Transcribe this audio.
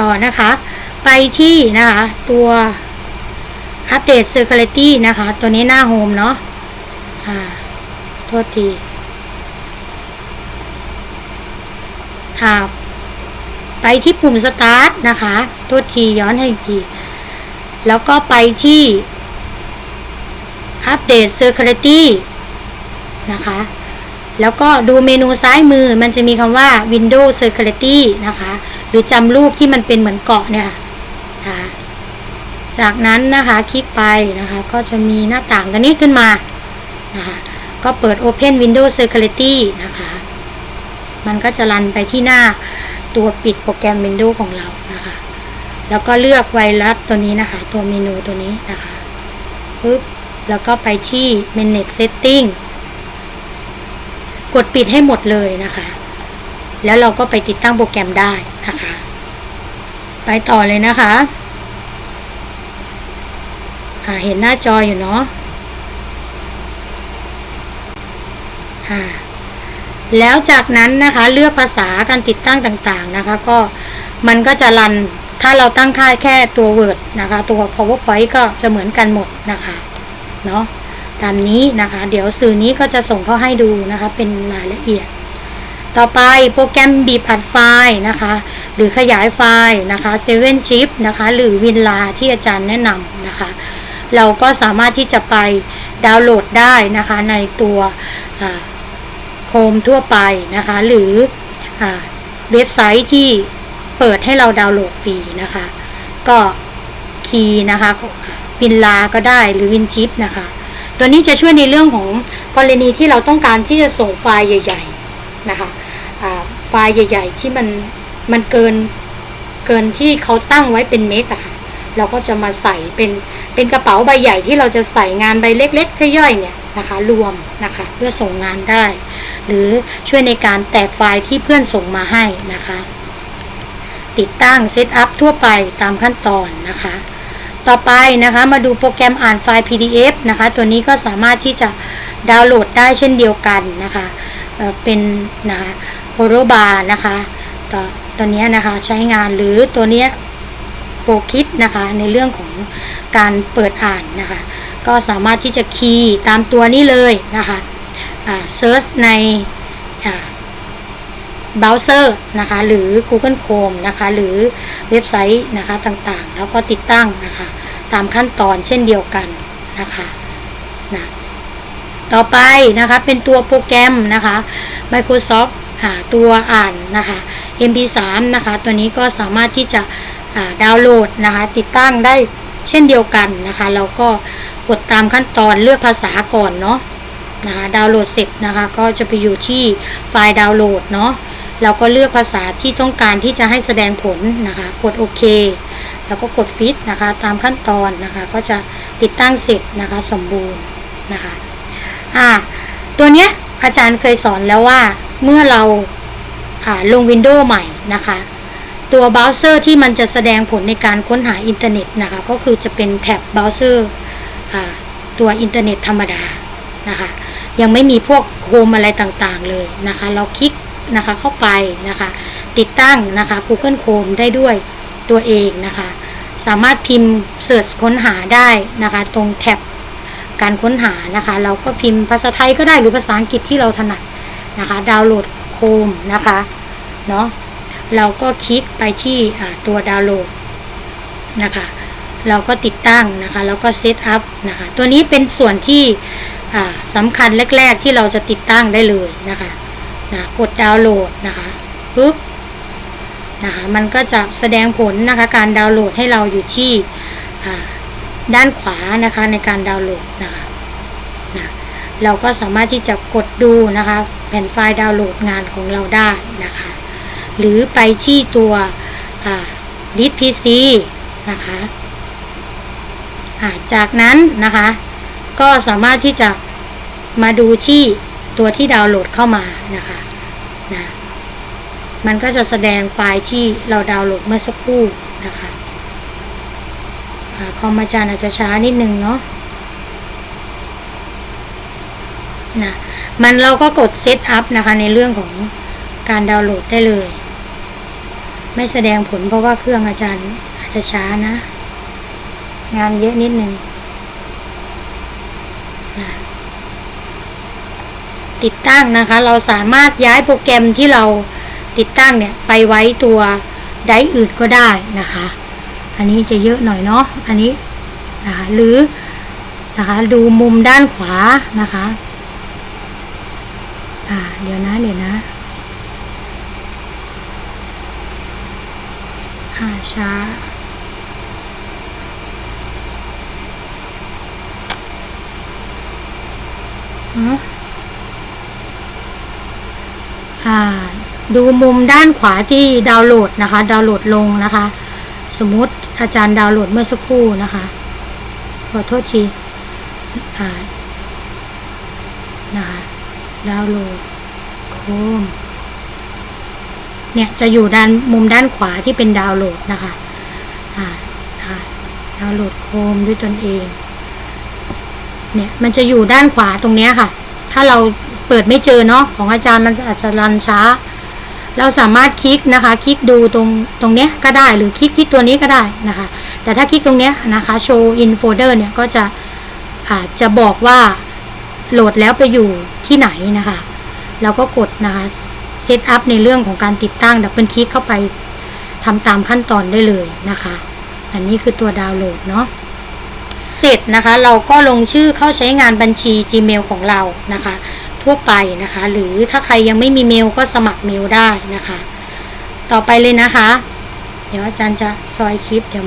ต่อนะคะ ไปที่นะคะ ตัวอัปเดต Security นะคะ ตัวนี้หน้าโฮมเนาะอ่าโทษทีอ่าไปที่ปุ่ม Start นะคะ โทษทีย้อนให้อีกทีแล้วก็ไปที่อัปเดต Security นะคะ แล้วก็ดูเมนูซ้ายมือมันจะมีคำว่า Windows Security นะคะ หรือจำรูปที่มันเป็นเหมือนเกาะเนี่ยนะคะจากนั้นนะคะคลิกไปนะคะ ก็จะมีหน้าต่างตัวนี้ขึ้นมานะคะก็เปิด Open Windows Security นะคะ มันก็จะรันไปที่หน้าตัวปิดโปรแกรม Windows ของเรานะคะ แล้วก็เลือกไวรัสตัวนี้นะคะ ตัวเมนูตัวนี้นะคะปึ๊บแล้วก็ไปที่ Manage Setting กดปิดให้หมดเลยนะคะ แล้วเราก็ไปติดตั้งโปรแกรมได้นะคะ ไปต่อเลยนะคะเห็นหน้าจออยู่เนาะอ่าแล้วจากนั้นนะคะเลือกภาษาการติดตั้งต่างๆนะคะ ก็มันก็จะรันถ้าเราตั้งค่าแค่ตัว Word นะคะ ตัว PowerPoint ก็จะเหมือนกันหมดนะคะเนาะ ตามนี้นะคะ เดี๋ยวสื่อนี้ก็จะส่งเข้าให้ดูนะคะ เป็นรายละเอียด ต่อไปโปรแกรมบีบอัดไฟล์นะคะ หรือขยายไฟล์นะคะเซเว่นชิปนะคะหรือวินลาที่อาจารย์แนะนำนะคะ เราก็สามารถที่จะไปดาวน์โหลดได้นะคะในตัวโคมทั่วไปนะคะ หรืออเว็บไซต์ที่เปิดให้เราดาวน์โหลดฟรีนะคะ ก็คีย์นะคะวินลาก็ได้หรือวินชิปนะคะ ตัวนี้จะช่วยในเรื่องของกรณีที่เราต้องการที่จะส่งไฟล์ใหญ่ ๆ นะคะไฟล์ใหญ่ ๆ ที่มันมันเกินเกินที่เขาตั้งไว้เป็นเมกอะค่ะเราก็จะมาใส่เป็นเป็นกระเป๋าใบใหญ่ที่เราจะใส่งานใบเล็กๆย่อยๆเนี่ยนะคะรวมนะคะเพื่อส่งงานได้ หรือช่วยในการแตกไฟล์ที่เพื่อนส่งมาให้นะคะ ติดตั้งเซตอัพทั่วไปตามขั้นตอนนะคะ ต่อไปนะคะมาดูโปรแกรมอ่านไฟล์ PDF นะคะ ตัวนี้ก็สามารถที่จะดาวน์โหลดได้เช่นเดียวกันนะคะเเป็นนะคะโ o โรบาร์นะคะตัวตัวนี้นะคะใช้งานหรือตัวนี้โฟคิดนะคะในเรื่องของการเปิดอ่านนะคะ ก็สามารถที่จะคีย์ตามตัวนี้เลยนะคะเซิร์ชใน เบราว์เซอร์นะคะหรือ Google Chrome นะคะหรือเว็บไซต์นะคะต่างๆ แล้วก็ติดตั้งนะคะตามขั้นตอนเช่นเดียวกันนะคะนะต่อไปนะคะเป็นตัวโปรแกรมนะคะ Microsoft ตัวอ่านนะคะ MP3 นะคะตัวนี้ก็สามารถที่จะดาวน์โหลดนะคะติดตั้งได้เช่นเดียวกันนะคะเราก็กดตามขั้นตอนเลือกภาษาก่อนเนาะนะคะดาวน์โหลดเสร็จนะคะก็จะไปอยู่ที่ไฟล์ดาวน์โหลดเนาะ เราก็เลือกภาษาที่ต้องการที่จะให้แสดงผลนะคะ กดโอเคแล้วก็กดฟิตนะคะ ตามขั้นตอนนะคะ ก็จะติดตั้งเสร็จนะคะสมบูรณ์นะคะอ่าตัวเนี้ยอาจารย์เคยสอนแล้วว่าเมื่อเราลงวินโดว์ใหม่นะคะ ตัวเบราว์เซอร์ที่มันจะแสดงผลในการค้นหาอินเทอร์เน็ตนะคะ ก็คือจะเป็นแท็บเบราว์เซอร์ตัวอินเทอร์เน็ตธรรมดานะคะ ยังไม่มีพวกโฮมอะไรต่างๆเลยนะคะ เราคลิก นะคะเข้าไปนะคะ ติดตั้งนะคะ Google Chrome ได้ด้วยตัวเองนะคะ สามารถพิมพ์เสิร์ชค้นหาได้นะคะ ตรงแท็บการค้นหานะคะ เราก็พิมพ์ภาษาไทยก็ได้หรือภาษาอังกฤษที่เราถนัดนะคะ ดาวน์โหลดโคมนะคะเนาะเราก็คลิกไปที่ตัวดาวน์โหลดนะคะเราก็ติดตั้งนะคะแล้วก็เซตอัพนะคะตัวนี้เป็นส่วนที่สำคัญแรก ๆ ที่เราจะติดตั้งได้เลยนะคะ นะกดดาวน์โหลดนะคะปุ๊บนะคะมันก็จะแสดงผลนะคะการดาวน์โหลดให้เราอยู่ที่ด้านขวานะคะในการดาวน์โหลดนะคะนะเราก็สามารถที่จะกดดูนะคะแผ่นไฟล์ดาวน์โหลดงานของเราได้นะคะหรือไปที่ตัวดิสพีซีนะคะจากนั้นนะคะก็สามารถที่จะมาดูที่ ตัวที่ดาวน์โหลดเข้ามานะคะนะมันก็จะแสดงไฟล์ที่เราดาวน์โหลดเมื่อสักครู่นะคะคอมอาจารย์อาจจะช้านิดนึงเนาะนะมันเราก็กดเซตอัพนะคะในเรื่องของการดาวน์โหลดได้เลย ไม่แสดงผลเพราะว่าเครื่องอาจารย์อาจจะช้านะ งานเยอะนิดนึงนะ ติดตั้งนะคะ เราสามารถย้ายโปรแกรมที่เราติดตั้งเนี่ยไปไว้ตัวไดอื่นก็ได้นะคะ อันนี้จะเยอะหน่อยเนาะอันนี้นะคะหรือนะคะดูมุมด้านขวานะคะอ่าเดี๋ยวนะเดี๋ยวนะอ่าช้าอืมอ่า ดูมุมด้านขวาที่ดาวน์โหลดนะคะ ดาวน์โหลดลงนะคะ สมมติอาจารย์ดาวน์โหลดเมื่อสักครู่นะคะ ขอโทษทีนะคะดาวน์โหลดโคมเนี่ยจะอยู่ด้านมุมด้านขวาที่เป็นดาวน์โหลดนะคะอ่านะคะดาวน์โหลดโคมด้วยตนเอง เนี่ยมันจะอยู่ด้านขวาตรงนี้ค่ะ ถ้าเรา เปิดไม่เจอเนาะของอาจารย์มันอาจจะรันช้า เราสามารถคลิกนะคะ คลิกดูตรงตรงเนี้ยก็ได้หรือคลิกที่ตัวนี้ก็ได้นะคะ แต่ถ้าคลิกตรงเนี้ยนะคะ show in folder เนี่ยก็จะอาจจะบอกว่าโหลดแล้วไปอยู่ที่ไหนนะคะเราก็กดนะคะเซตอัพในเรื่องของการติดตั้งดับเบิลคลิกเข้าไปทำตามขั้นตอนได้เลยนะคะ อันนี้คือตัวดาวน์โหลดเนาะเสร็จนะคะ เราก็ลงชื่อเข้าใช้งานบัญชี Gmail ของเรานะคะ ทั่วไปนะคะ หรือถ้าใครยังไม่มีเมลก็สมัครเมลได้นะคะ ต่อไปเลยนะคะ เดี๋ยวอาจารย์จะซอยคลิปเดี๋ยว